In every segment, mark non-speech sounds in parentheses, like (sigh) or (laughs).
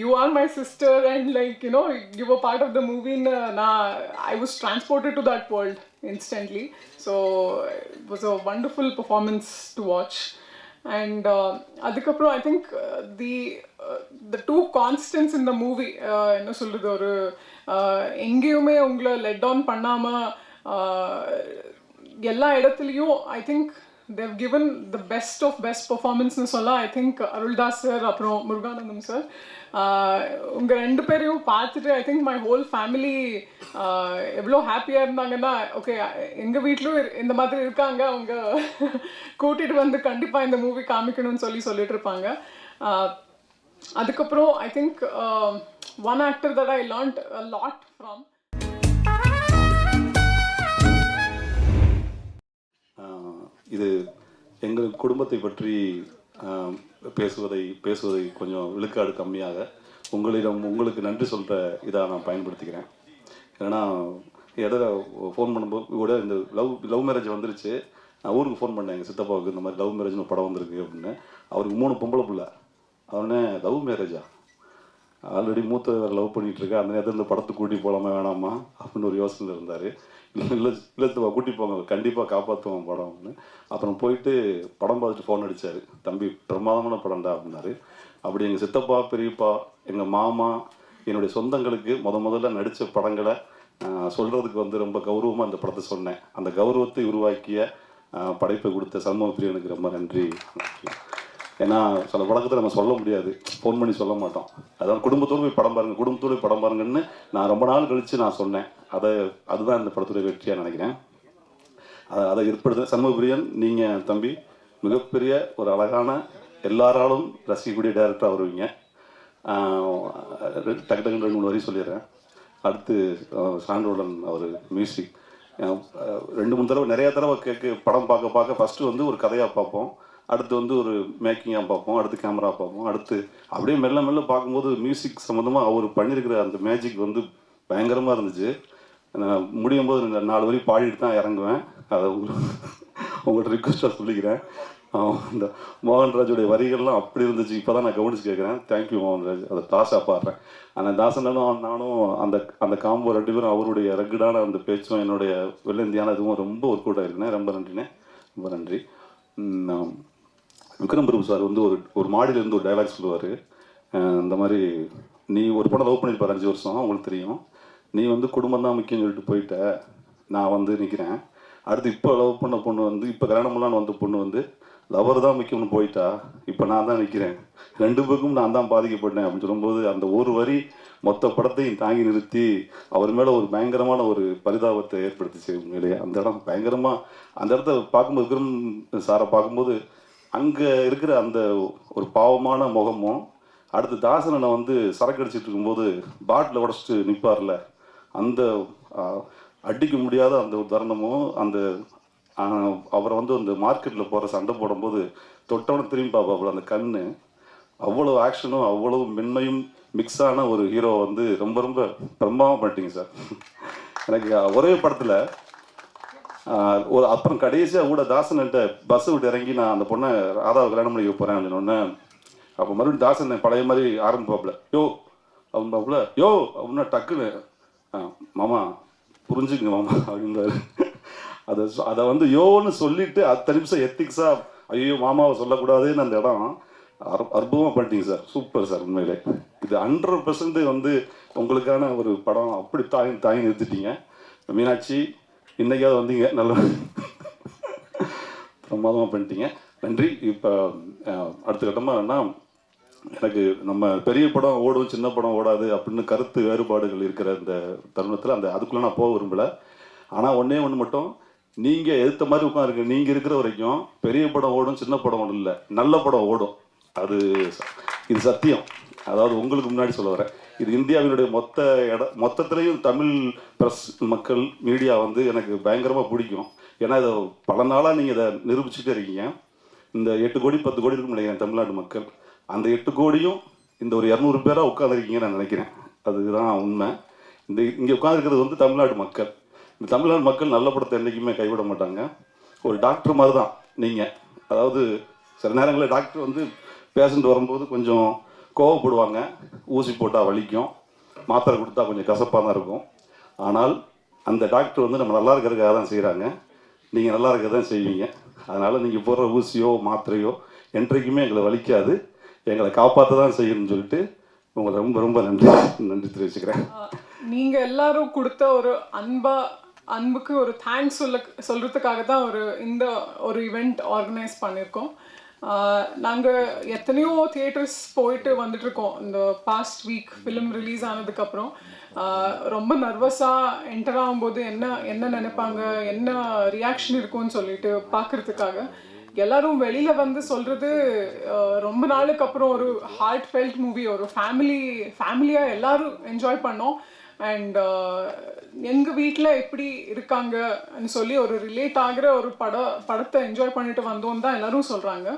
you are my sister and like you know you were part of the movie and uh, nah, i was transported to that world instantly so it was a wonderful performance to watch and uh, அதுக்கப்புறம் I think the the two constants இந்த movie என்ன சொல்கிறது ஒரு uh, எங்கேயுமே உங்களை let on பண்ணாமல் எல்லா இடத்துலையும் I think they've given the best of best பர்ஃபார்மன்ஸ்னு சொல்ல ஐ திங்க் அருள்தாஸ் சார் அப்புறம் முருகானந்தம் சார் உங்கள் ரெண்டு பேரையும் பார்த்துட்டு I think my whole family எவ்வளோ ஹாப்பியாக இருந்தாங்கன்னா ஓகே எங்கள் வீட்டிலும் இந்த மாதிரி இருக்காங்க. அவங்க கூட்டிகிட்டு வந்து கண்டிப்பாக இந்த மூவி காமிக்கணும்னு சொல்லி சொல்லிட்டு இருப்பாங்க. அதுக்கப்புறம் I think one actor that I learned lot from இது எங்கள் குடும்பத்தை பற்றி பேசுவதை பேசுவதை கொஞ்சம் விழுக்காடு கம்மியாக உங்களிடம் உங்களுக்கு நன்றி சொல்கிற இதாக நான் பயன்படுத்திக்கிறேன். ஏன்னா இடையில ஃபோன் பண்ணும்போது கூட இந்த லவ் லவ் மேரேஜ் வந்துருச்சு. நான் ஊருக்கு ஃபோன் பண்ணேன் எங்கள் சித்தப்பாவுக்கு இந்த மாதிரி லவ் மேரேஜ்னு படம் வந்திருக்கு அப்படின்னு. அவருக்கு மூணு பொம்பளை பிள்ளை. அவனே லவ் மேரேஜா ஆல்ரெடி மூத்தவர் லவ் பண்ணிட்டு இருக்கா அந்த நேரத்தில் இந்த படத்துக்கு கூட்டி போகலாமா வேணாமா? அப்படின்னு ஒரு யோசனை இருந்தார். இல்லை இல்லை இல்லை கூட்டி போங்க. கண்டிப்பாக காப்பாற்றுவோம் படம்னு அப்புறம் போயிட்டு படம் பார்த்துட்டு ஃபோன் அடித்தார் தம்பி பிரமாதமான படம்டா அப்படின்னாரு. அப்படி எங்கள் சித்தப்பா பெரியப்பா எங்கள் மாமா என்னுடைய சொந்தங்களுக்கு முத முதல்ல நடித்த படங்களை சொல்கிறதுக்கு வந்து ரொம்ப கௌரவமாக அந்த படத்தை சொன்னேன். அந்த கௌரவத்தை உருவாக்கிய படைப்பை கொடுத்த சண்முகப்பிரியனுக்கு ரொம்ப நன்றி. ஏன்னா சில படத்தை நம்ம சொல்ல முடியாது. ஃபோன் பண்ணி சொல்ல மாட்டோம். அதான் குடும்பத்தோடு போய் படம் பாருங்க குடும்பத்தோடு போய் படம் பாருங்கன்னு நான் ரொம்ப நாள் கழித்து நான் சொன்னேன். அதை அதுதான் இந்த படத்துடைய வெற்றியாக நினைக்கிறேன். அதை அதை ஏற்படுத்த சண்முகபிரியன் நீங்கள் தம்பி மிகப்பெரிய ஒரு அழகான எல்லாராலும் ரசிக்கக்கூடிய டேரக்டராக வருவீங்க. ஆஹ் டக்கு டக்குன்னு ரெண்டு மூணு வரி சொல்லிடுறேன். அடுத்து ஆஹ் சான்றோடன் அவர் மியூசிக். ரெண்டு மூணு தடவை நிறைய தடவை கேட்க படம் பார்க்க பார்க்க ஃபஸ்ட்டு வந்து ஒரு கதையாக பார்ப்போம். அடுத்து வந்து ஒரு மேக்கிங்காக பார்ப்போம் அடுத்து கேமரா பார்ப்போம் அடுத்து அப்படியே மெல்ல மெல்ல பார்க்கும்போது மியூசிக் சம்மந்தமாக அவர் பண்ணியிருக்கிற அந்த மேஜிக் வந்து பயங்கரமாக இருந்துச்சு. நான் முடியும் போது இந்த நாலு வரி பாடிட்டு தான் இறங்குவேன். அதை உங்கள்கிட்ட ரிக்வஸ்ட்டாக சொல்லிக்கிறேன். இந்த மோகன்ராஜுடைய வரிகள்லாம் அப்படி இருந்துச்சு. இப்போ தான் நான் கவனிச்சு கேட்குறேன் தேங்க்யூ மோகன்ராஜ். அதை தாஸாக பாடுறேன். ஆனால் தாசனாலும் நானும் அந்த அந்த காம்போ ரெண்டு பேரும் அவருடைய ரகுடான அந்த பேச்சும் என்னுடைய வெள்ளந்தியான இதுவும் ரொம்ப ஒர்க் அவுட் ஆயிருக்குண்ணே. ரொம்ப நன்றிண்ணே. ரொம்ப நன்றி. விக்ரம் பிரபு சார் வந்து ஒரு ஒரு மாடியிலேருந்து ஒரு டைலாக் சொல்லுவார். இந்த மாதிரி நீ ஒரு படம் லவ் பண்ணியிருப்பார் அஞ்சு வருஷம் உங்களுக்கு தெரியும். நீ வந்து குடும்பம் தான் முக்கியம் சொல்லிட்டு போயிட்ட. நான் வந்து நிற்கிறேன் அடுத்து இப்போ லவ் பண்ண பொண்ணு வந்து இப்போ கல்யாணம் பண்ணலான்னு வந்த பொண்ணு வந்து லவர் தான் முக்கியம்னு போயிட்டா இப்போ நான் தான் நிற்கிறேன் ரெண்டு பேருக்கும் நான் தான் பாதிக்கப்பட்டேன். அப்படின்னு சொல்லும்போது அந்த ஒரு வரி மொத்த படத்தையும் தாங்கி நிறுத்தி அவர் மேலே ஒரு பயங்கரமான ஒரு பரிதாபத்தை ஏற்படுத்திச்சு உண்மையிலேயே. அந்த இடம் பயங்கரமாக அந்த இடத்த பார்க்கும்போது விக்ரம் சாரை பார்க்கும்போது அங்கே இருக்கிற அந்த ஒரு பாவமான முகமும் அடுத்து தாசனனை வந்து சரக்கு அடிச்சிட்டு இருக்கும்போது பாட்டில் உடச்சிட்டு நிற்பார்ல அந்த அடிக்க முடியாத அந்த ஒரு தருணமும் அந்த அவரை வந்து அந்த மார்க்கெட்டில் போகிற சண்டை போடும்போது தொட்டவன திரும்பி பார்ப்பாப்புல அந்த கண்ணு. அவ்வளோ ஆக்ஷனும் அவ்வளோ மென்மையும் மிக்ஸ் ஆன ஒரு ஹீரோ வந்து ரொம்ப ரொம்ப பிரம்மாவம் பண்ணிட்டீங்க சார். எனக்கு ஒரே படத்தில் ஒரு அப்புறம் கடைசியாக கூட தாசன்கிட்ட பஸ் விட்டு இறங்கி நான் அந்த பொண்ணை ராதாவை கல்யாணம் பண்ணிக்க போகிறேன் அப்படின்னொன்னே அப்போ மறுபடியும் தாசன் பழைய மாதிரி ஆரம்பிப்பாப்புல. யோ அவன் பாப்புல யோ அப்படின்னா டக்குன்னு மாமா புரிஞ்சுக்குங்க மாமா அப்படின்றாரு அதை அதை வந்து யோன்னு சொல்லிட்டு அத்தனை நிமிஷம் எத்திக்ஸாக ஐயோ மாமாவை சொல்லக்கூடாதுன்னு அந்த இடம் அற்ப- அற்புதமாக பண்ணிட்டீங்க சார். சூப்பர் சார் உண்மையிலே. இது ஹண்ட்ரட் பர்சன்ட் வந்து உங்களுக்கான ஒரு படம். அப்படி தாய் தாங்கி நிறுத்திட்டீங்க. மீனாட்சி இன்னைக்காவது வந்தீங்க நல்ல பிரமாதமாக பண்ணிட்டீங்க. நன்றி. இப்போ அடுத்த கட்டமாக என்ன எனக்கு நம்ம பெரிய படம் ஓடும் சின்ன படம் ஓடாது அப்படின்னு கருத்து வேறுபாடுகள் இருக்கிற இந்த தருணத்தில் அந்த அதுக்குள்ளே நான் போக விரும்பலை. ஆனால் ஒன்றே ஒன்று மட்டும் நீங்கள் எதிர்த்த மாதிரி உட்காந்துருக்க நீங்கள் இருக்கிற வரைக்கும் பெரிய படம் ஓடும் சின்ன படம் ஓடும் இல்லை நல்ல படம் ஓடும். அது இது சத்தியம். அதாவது உங்களுக்கு முன்னாடி சொல்ல வரேன். இது இந்தியாவினுடைய மொத்த இட மொத்தத்திலையும் தமிழ் ப்ரெஸ் மக்கள் மீடியா வந்து எனக்கு பயங்கரமாக பிடிக்கும். ஏன்னா இதை பல நாளாக நீங்கள் இதை நிரூபிச்சுட்டே இருக்கீங்க. இந்த எட்டு கோடி பத்து கோடி இருக்கும் நினைக்கிறேன் தமிழ்நாட்டு மக்கள். அந்த எட்டு கோடியும் இந்த ஒரு இரநூறு பேராக உட்காந்துருக்கீங்கன்னு நான் நினைக்கிறேன். அதுதான் உண்மை. இந்த இங்கே உட்காந்துருக்கிறது வந்து தமிழ்நாடு மக்கள். இந்த தமிழ்நாடு மக்கள் நல்ல படத்தை என்றைக்குமே கைவிட மாட்டாங்க. ஒரு டாக்டர் மாதிரி தான் நீங்கள் அதாவது சில நேரங்களில் டாக்டர் வந்து பேஷண்ட் வரும்போது கொஞ்சம் கோவப்படுவாங்க. ஊசி போட்டால் வலிக்கும். மாத்திரை கொடுத்தா கொஞ்சம் கசப்பாக தான் இருக்கும். ஆனால் அந்த டாக்டர் வந்து நம்ம நல்லா இருக்கிறதுக்காக தான் செய்கிறாங்க நீங்கள் நல்லா இருக்க தான் செய்வீங்க. அதனால் நீங்கள் போடுற ஊசியோ மாத்திரையோ என்றைக்குமே எங்களை வலிக்காது. எங்களை காப்பாற்ற தான் செய்யணும்னு சொல்லிட்டு உங்களை ரொம்ப ரொம்ப நன்றி. நன்றி தெரிவிச்சுக்கிறேன். நீங்கள் எல்லாரும் கொடுத்த ஒரு அன்பா அன்புக்கு ஒரு தேங்க்ஸ் சொல்ல சொல்கிறதுக்காக தான் ஒரு இந்த ஒரு இவெண்ட் ஆர்கனைஸ் பண்ணியிருக்கோம் நாங்கள் எத்தனையோ தியேட்டர்ஸ் போயிட்டு வந்துட்டு இருக்கோம் இந்த பாஸ்ட் வீக் ஃபிலிம் ரிலீஸ் ஆனதுக்கப்புறம். ரொம்ப நர்வஸாக என்டர் ஆகும்போது என்ன என்ன நினைப்பாங்க என்ன ரியாக்ஷன் இருக்கும்னு சொல்லிட்டு பார்க்கறதுக்காக எல்லாரும் வெளியில் வந்து சொல்கிறது ரொம்ப நாளுக்கு அப்புறம் ஒரு ஹார்ட் ஃபெல்ட் மூவி ஒரு ஃபேமிலி ஃபேமிலியாக எல்லாரும் என்ஜாய் பண்ணோம். அண்ட் எங்க வீட்டில் எப்படி இருக்காங்கன்னு சொல்லி ஒரு ரிலேட் ஆகிற ஒரு பட படத்தை என்ஜாய் பண்ணிட்டு வந்தோம் தான் எல்லாரும் சொல்றாங்க.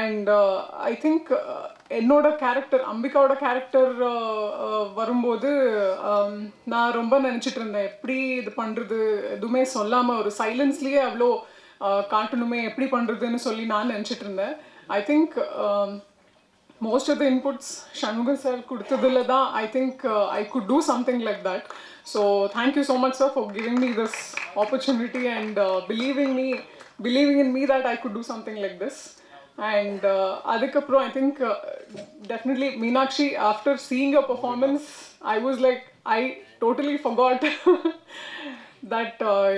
அண்ட் ஐ திங்க் என்னோட கேரக்டர் அம்பிகாவோட கேரக்டர் uh, uh, வரும்போது um, நான் ரொம்ப நினச்சிட்டு இருந்தேன். எப்படி இது பண்ணுறது எதுவுமே சொல்லாமல் ஒரு சைலன்ஸ்லேயே அவ்வளோ uh, காட்டணுமே எப்படி பண்ணுறதுன்னு சொல்லி நான் நினச்சிட்டு இருந்தேன். I think most of the inputs Shanmugan sir Kurtadulada, I think uh, I could do something like that. So thank you so much for giving me this opportunity and uh, believing me, believing in me that I could do something like this. And uh, Adikapro, I think uh, definitely Meenakshi, after seeing your performance, I was like, I totally forgot (laughs) that uh,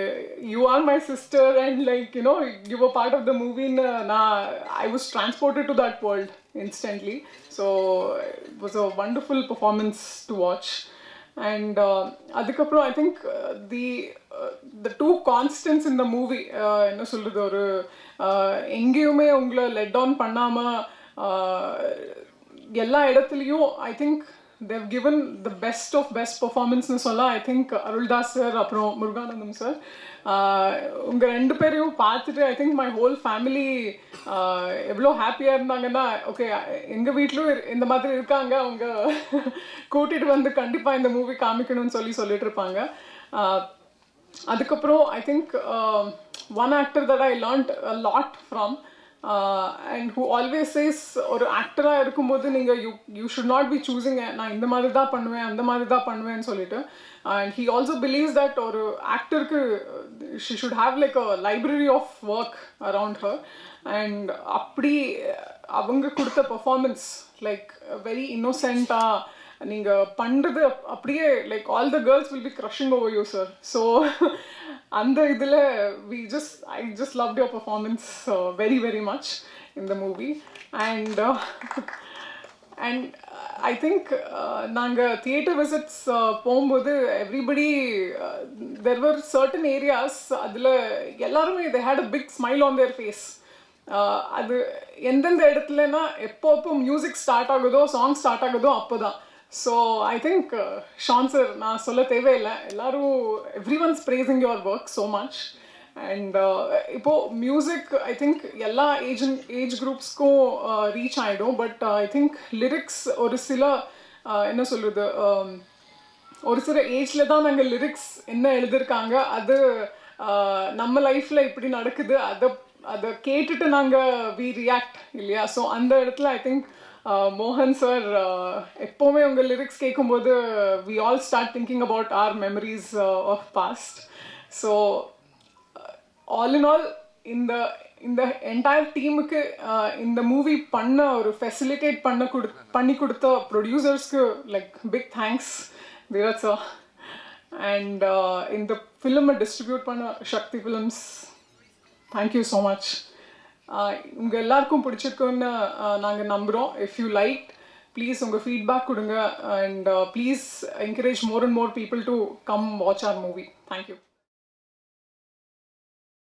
you are my sister and like you know you were part of the movie and uh, nah, i was transported to that world instantly so it was a wonderful performance to watch and uh, அதுக்கப்புறம் I think the the two constants இந்த movie என்ன சொல்றது ஒரு uh, எங்கேயுமே உங்களை let on பண்ணாமல் எல்லா இடத்துலையும் I think they've given the best of best பர்ஃபார்மன்ஸ்னு சொல்ல ஐ திங்க் அருள்தாஸ் சார் அப்புறம் முருகானந்தம் சார் உங்கள் ரெண்டு பேரையும் பார்த்துட்டு I think my whole family எவ்வளோ ஹாப்பியாக இருந்தாங்கன்னா ஓகே எங்கள் வீட்டிலும் இந்த மாதிரி இருக்காங்க. அவங்க கூட்டிகிட்டு வந்து கண்டிப்பாக இந்த மூவி காமிக்கணும்னு சொல்லி சொல்லிட்டு இருப்பாங்க. அதுக்கப்புறம் I think one actor that I learned lot from and who always says ஒரு ஆக்டராக இருக்கும்போது நீங்கள் you you should not be choosing நான் இந்த மாதிரி தான் பண்ணுவேன் அந்த மாதிரி தான் பண்ணுவேன்னு சொல்லிட்டு. And he also believes that ஒரு ஆக்டருக்கு she should have like a library of work around her and அப்படி அவங்க கொடுத்த பர்ஃபார்மன்ஸ் லைக் வெரி இன்னோசென்ட்டாக நீங்கள் பண்ணுறது அப்படியே like all the girls will be crushing over you sir so அந்த இதில் we just I just love your performance very very much in the movie and and I think நாங்கள் theatre visits போகும்போது everybody there were certain areas அதில் எல்லாருமே they had a big smile on their face அது எந்தெந்த இடத்துலனா எப்போ எப்போ music start ஆகுதோ சாங் ஸ்டார்ட் ஆகுதோ அப்போ தான் so I think Shan sir நான் சொல்ல தேவையில்லை. எல்லாரும் everyone's praising your work so much and இப்போ மியூசிக் ஐ திங்க் எல்லா ஏஜ் ஏஜ் குரூப்ஸ்க்கும் ரீச் ஆகிடும் பட் ஐ திங்க் லிரிக்ஸ் ஒரு சில uh, என்ன சொல்கிறது um, ஒரு சில ஏஜில் தான் நாங்கள் லிரிக்ஸ் என்ன எழுதியிருக்காங்க அது uh, நம்ம லைஃப்பில் இப்படி நடக்குது. அதை அதை கேட்டுட்டு நாங்கள் வி ரியாக்ட் இல்லையா? ஸோ அந்த இடத்துல ஐ திங்க் மோகன் சார் எப்போவுமே உங்கள் லிரிக்ஸ் கேட்கும்போது we all start thinking about our memories of past so all in all இந்த இந்த என்டையர் டீமுக்கு இந்த மூவி பண்ண ஒரு ஃபெசிலிட்டேட் பண்ண கொடு பண்ணி கொடுத்த ப்ரொடியூசர்ஸ்க்கு like big thanks Theerath sir and இந்த ஃபிலிமை டிஸ்ட்ரிபியூட் பண்ண Sakthi films thank you so much உங்கள் எல்லாருக்கும் பிடிச்சிருக்குன்னு நாங்கள் நம்புகிறோம் இஃப் யூ லைக் ப்ளீஸ் உங்கள் ஃபீட்பேக் கொடுங்க. And please encourage more and more people to come watch our movie thank you